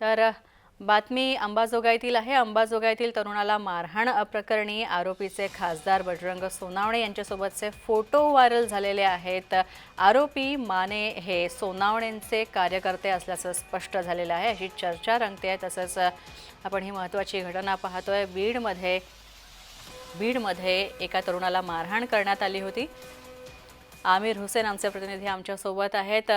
तर बातमी अंबाजोगाईतील आहे. अंबाजोगाईतील तरुणाला मारहाण प्रकरणी आरोपीचे खासदार बजरंग सोनावणे यांच्यासोबतचे फोटो व्हायरल झालेले आहेत. आरोपी माने हे सोनावणेंचे कार्यकर्ते असल्याचं स्पष्ट झालेलं आहे. अशी चर्चा रंगते आहे. तसंच आपण ही महत्त्वाची घटना पाहतोय. बीडमध्ये बीडमध्ये एका तरुणाला मारहाण करण्यात आली होती. आमिर हुसेन आमचे प्रतिनिधी आमच्यासोबत आहेत.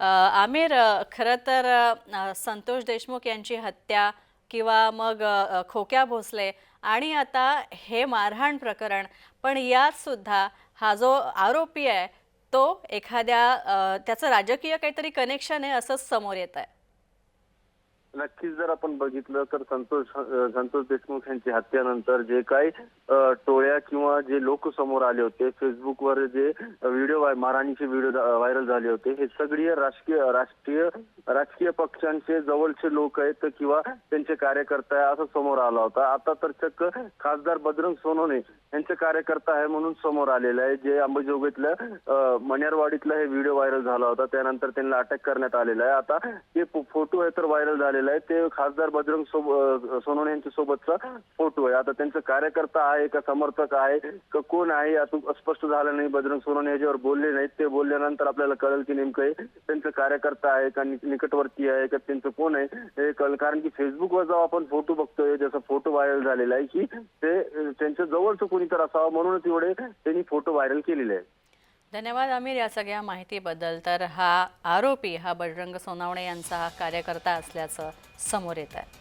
आमिर खरं तर संतोष देशमुख यांची हत्या किंवा मग खोक्या भोसले आणि आता हे मारहाण प्रकरण पण यात सुद्धा हा जो आरोपी आहे तो एखाद्या त्याचं राजकीय काहीतरी कनेक्शन आहे असंच समोर येत आहे नक्कीच जर आपण बघितलं तर संतोष संतोष देशमुख यांची हत्येनंतर जे काही टोळ्या किंवा जे लोक समोर आले होते फेसबुकवर जे व्हिडिओ महाराणीचे व्हिडिओ व्हायरल झाले होते हे सगळे राजकीय राष्ट्रीय राजकीय पक्षांचे जवळचे लोक आहेत किंवा त्यांचे कार्यकर्ता आहे असं समोर आला होता. आता तर चक्क खासदार बजरंग सोनोने यांचे कार्यकर्ता आहे म्हणून समोर आलेले आहे जे अंबाजोगाईतल्या मण्यारवाडीतला हे व्हिडिओ व्हायरल झाला होता त्यानंतर त्यांना अटक करण्यात आलेला आहे. आता ते फोटो आहे तर व्हायरल झालेला आहे. ते खासदार बजरंग सोब सोनवणे यांच्या सोबतचा फोटो आहे. आता त्यांचा कार्यकर्ता आहे का समर्थक आहे का कोण आहे आता स्पष्ट झालं नाही. बजरंग सोनवणे याच्यावर बोलले नाहीत. ते बोलल्यानंतर आपल्याला कळेल की नेमकं हे त्यांचं कार्यकर्ता आहे का निकटवर्ती आहे का त्यांचं कोण आहे हे कळेल. कारण की फेसबुकवर जेव्हा आपण फोटो बघतोय. जसं फोटो व्हायरल झालेला आहे की ते त्यांच्या जवळचं कोणी तर असावं म्हणूनच एवढे त्यांनी फोटो व्हायरल केलेले आहे धन्यवाद आमिर या सगळ्या माहितीबद्दल. तर हा आरोपी हा बजरंग सोनावणे यांचा हा कार्यकर्ता असल्याचं समोर येत आहे